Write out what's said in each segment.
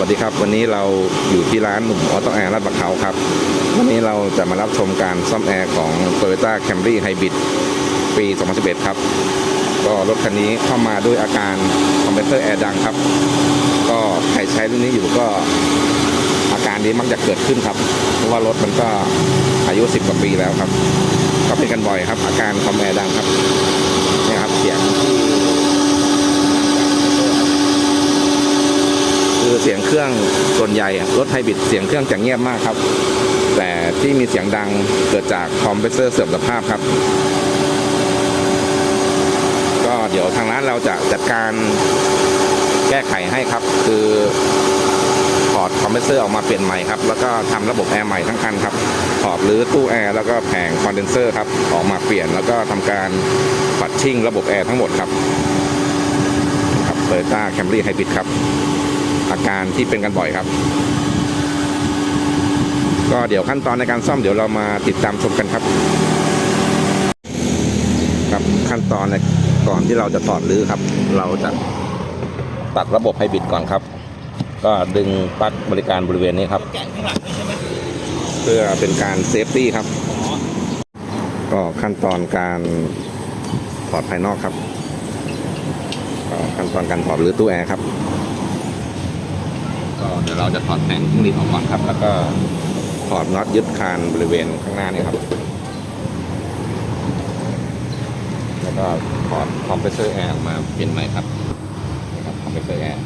วัสดีครับ วันนี้เราอยู่ที่ร้านหนุ่มออโต้แอร์ลาดบักเขาครับ วันนี้เราจะมารับชมการซ่อมแอร์ของ Toyota Camry Hybrid ปี 2011 ครับ ก็รถคันนี้เข้ามาด้วยอาการคอมเพรสเซอร์แอร์ดังครับ ก็ใครใช้รุ่นนี้อยู่ก็อาการนี้มักจะเกิดขึ้นครับ เพราะว่ารถมันก็อายุ 10 กว่าปีแล้วครับ ก็เป็นกันบ่อยครับ อาการคอมแอร์ดังครับนี่ครับเสียง คือเสียงเครื่องส่วนใหญ่รถไฮบริดเสียงเครื่องจะเงียบมากครับ แต่ที่มีเสียงดังเกิดจากคอมเพรสเซอร์เสื่อมสภาพครับ ก็เดี๋ยวทางร้านเราจะจัดการแก้ไขให้ครับ คือถอดคอมเพรสเซอร์ออกมาเปลี่ยนใหม่ครับ แล้วก็ทำระบบแอร์ใหม่ทั้งคันครับถอดหรือตู้แอร์แล้วก็แผงคอนเดนเซอร์ครับออกมาเปลี่ยนแล้วก็ทำการปัดชิ่งระบบแอร์ทั้งหมดครับครับเ o ยต้าแคมรี่ไฮบริดครับ อาการที่เป็นกันบ่อยครับ ก็เดี๋ยวขั้นตอนในการซ่อมเดี๋ยวเรามาติดตามชมกันครับ ครับขั้นตอนในก่อนที่เราจะถอดรื้อครับ เราจะตัดระบบไฮบริดก่อนครับ ก็ดึงปลั๊กบริการบริเวณนี้ครับ เพื่อเป็นการเซฟตี้ครับ ก็ขั้นตอนการถอดภายนอกครับขั้นตอนการถอดหรือตู้แอร์ครับ ก็เดี๋ยวเราจะถอดแผงทิ้งลีดออกก่อนครับ แล้วก็ถอดน็อตยึดคานบริเวณข้างหน้านี่ครับ แล้วก็ถอดคอมเพรสเซอร์แอร์ออกมาเปลี่ยนใหม่ครับนี่ครับคอมเพรสเซอร์แอร์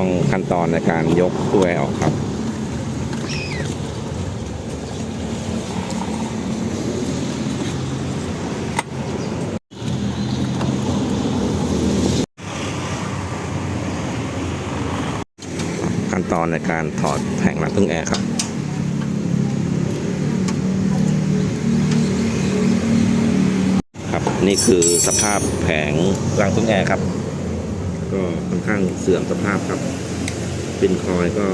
วงขั้นตอนในการยกตู้แอร์ออกครับขั้นตอนในการถอดแผงหลังตู้แอร์ครับครับ นี่คือสภาพแผงรางตู้แอร์ครับ ก็ค่อนข้างเสื่อมสภาพครับเป็นคอยก็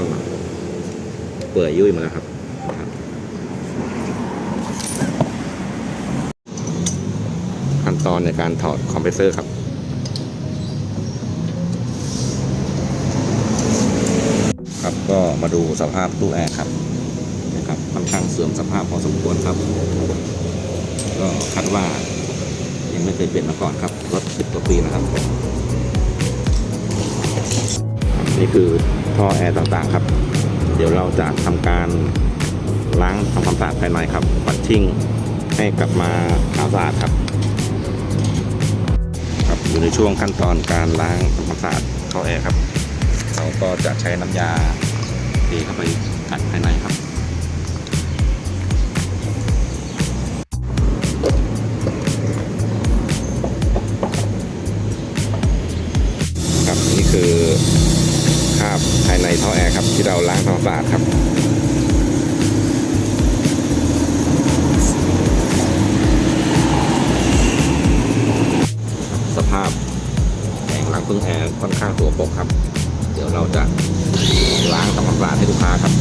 เปื่อยยุ่ยหมาแล้วครับขั้นตอนในการถอดคอมเพรสเซอร์ครับครับก็มาดูสภาพตู้แอร์ครับนะครับค่อนข้างเสื่อมสภาพพอสมควรครับ ก็คาดว่ายังไม่เคยเปลี่ยนมาก่อนครับรถสิบกว่าปีนะครับ นี่คือท่อแอร์ต่างๆครับ เดี๋ยวเราจะทำการล้างทำความสะอาดภายในครับปัดชิ่งให้กลับมาขาวสะอาดครับ ครับอยู่ในช่วงขั้นตอนการล้างทำความสะอาดท่อแอร์ครับ เราก็จะใช้น้ำยาเทเข้าไปขัดภายในครับครับนี่คือ คราบภายในท่อแอร์ครับ ที่เราล้างทำความสะอาดครับ สภาพแผงหล้างพึ่งแอร์ค่อนข้างตัวปกครับ เดี๋ยวเราจะล้างทำความสะอาดให้ลูกค้าครับ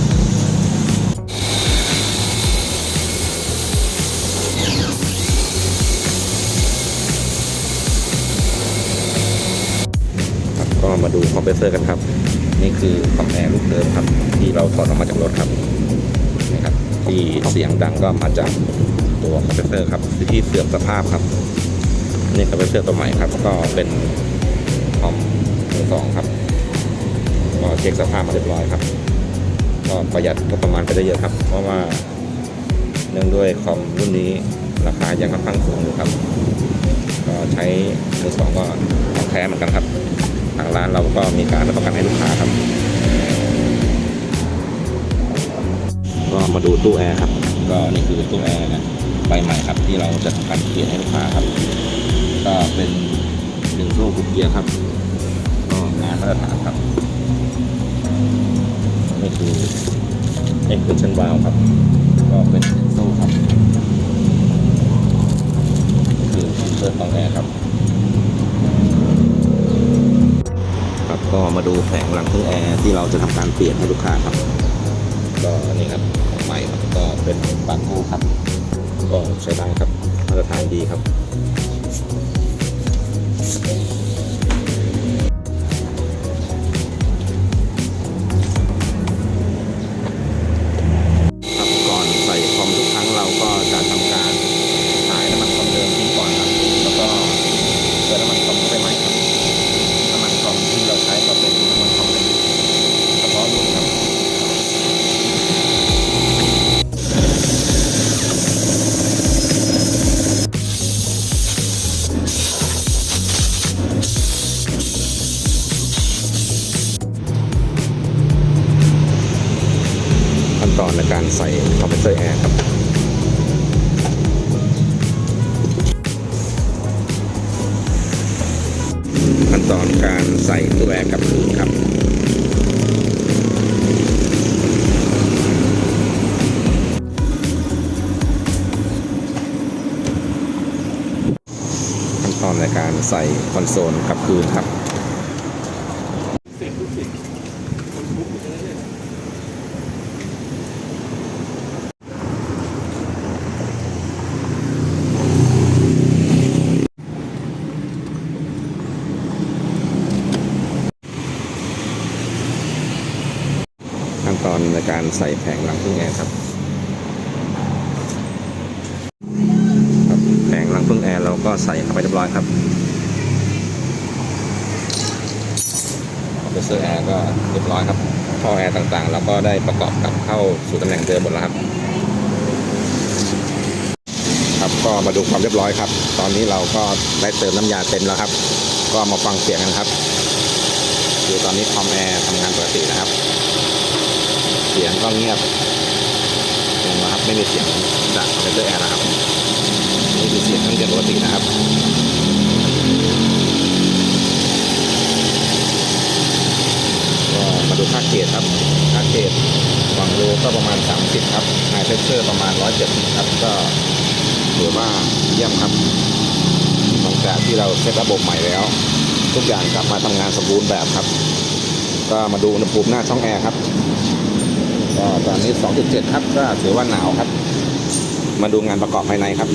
ครับก็มาดูคอมเพรสเซอร์กันครับ นี่คือคอมแอร์ลูกเดิมครับ ที่เราถอดออกมาจากรถครับนี่ครับ ที่เสียงดังก็มาจากตัวคอมเพรสเซอร์ครับที่เสื่อมสภาพครับนี่คอมเพรสเซอร์ตัวใหม่ครับ ก็เป็นคอมมือสองครับก็เช็คสภาพมาเรียบร้อยครับ ก็ประหยัดก็ประมาณไปได้เยอะครับ เพราะว่าเนื่องด้วยคอมรุ่นนี้ราคายังค่อนข้างสูงอยู่ครับ ก็ใช้มือสองก็ของแท้เหมือนกันครับ ทางร้านเราก็มีการรับประกันให้ลูกค้าครับ ก็มาดูตู้แอร์ครับ ก็นี่คือตู้แอร์ใบใหม่ครับที่เราจะทำการเปลี่ยนให้ลูกค้าครับ ก็เป็นหนึ่งโซ่กุญเกียร์ครับก็งานมาตรฐานครับนี่คือ extension valve ครับก็เป็น ดูแผงหลังเครื่องแอร์ที่เราจะทำการเปลี่ยนให้ลูกค้าครับ ก็นี่ครับใหม่ครับก็เป็นปากคู่ครับ ก็ใช้ได้ครับมาตรฐานดีครับครับ ขั้นตอนในการใส่คอมเพรสเซอร์แอร์ครับขั้นตอนการใส่ตัวแอร์กับคืนครับขั้นตอนในการใส่คอนโซลกับคืนครับ นตอนในการใส่แผงหลังพึ่งแอร์ครับครับแผงหลังพึ่งแอร์เราก็ใส่เข้าไปเรียบร้อยครับเสเซอร์แอร์ก็เรียบร้อยครับท่อแอร์ต่างๆ เราก็ได้ประกอบกลับเข้าสู่ตำแหน่งเดิมหมดแล้วครับ ครับก็มาดูความเรียบร้อยครับ ตอนนี้เราก็ได้เติมน้ำยาเต็มแล้วครับ ก็มาฟังเสียงกันครับคือตอนนี้คอมแอร์ทำงานปกตินะครับ สียงก็เงียบเห็นไหมครับไม่มีเสียงจากคอมเพรสเซอร์แอร์นะครับนี่คือเสียงเครื่องยนต์ปกตินะครับก็มาดูค่าเกรดครับค่าเกรดหวังโลก็ประมาณ 30 ครับไฮเพรสเชอร์ประมาณ 170 ครับก็ถือว่าเยี่ยมครับหลังจากที่เราเซตระบบใหม่แล้ว ทุกอย่างกลับมาทำงานสมบูรณ์แบบครับ ก็มาดูอุณหภูมิหน้าช่องแอร์ครับ ก็ตอนนี้ 2.7 ครับ ก็ถือว่าหนาวครับ มาดูงานประกอบภายในครับ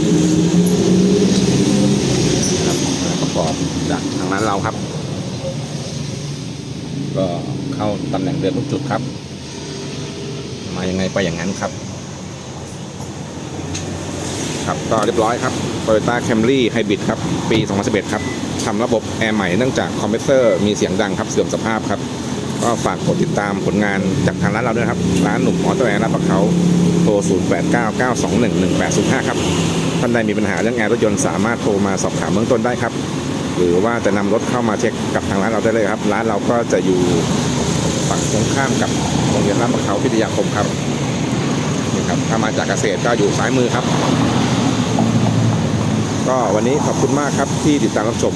ครับประกอบจากทางร้านเราครับ ก็เข้าตำแหน่งเดิมทุกจุดครับ มายังไงไปอย่างนั้นครับครับก็เรียบร้อยครับ Toyota Camry Hybrid ครับ ปี 2011 ครับทำระบบแอร์ใหม่เนื่องจากคอมเพรสเซอร์มีเสียงดังครับ เสื่อมสภาพครับ ก็ฝากกดติดตามผลงานจากทางร้านเราด้วยครับ ร้านหนุ่มออโต้แอร์ลาดประเขาโทร 0899211805 ครับ ท่านใดมีปัญหาเรื่องแอร์รถยนต์สามารถโทรมาสอบถามเบื้องต้นได้ครับ หรือว่าจะนำรถเข้ามาเช็คกับทางร้านเราได้เลยครับ ร้านเราก็จะอยู่ฝั่งตรงข้ามกับโรงเรียนลาดประเขาพิทยาคมครับนี่ครับถ้ามาจากเกษตรก็อยู่ซ้ายมือครับ ก็วันนี้ขอบคุณมากครับที่ติดตามรับชม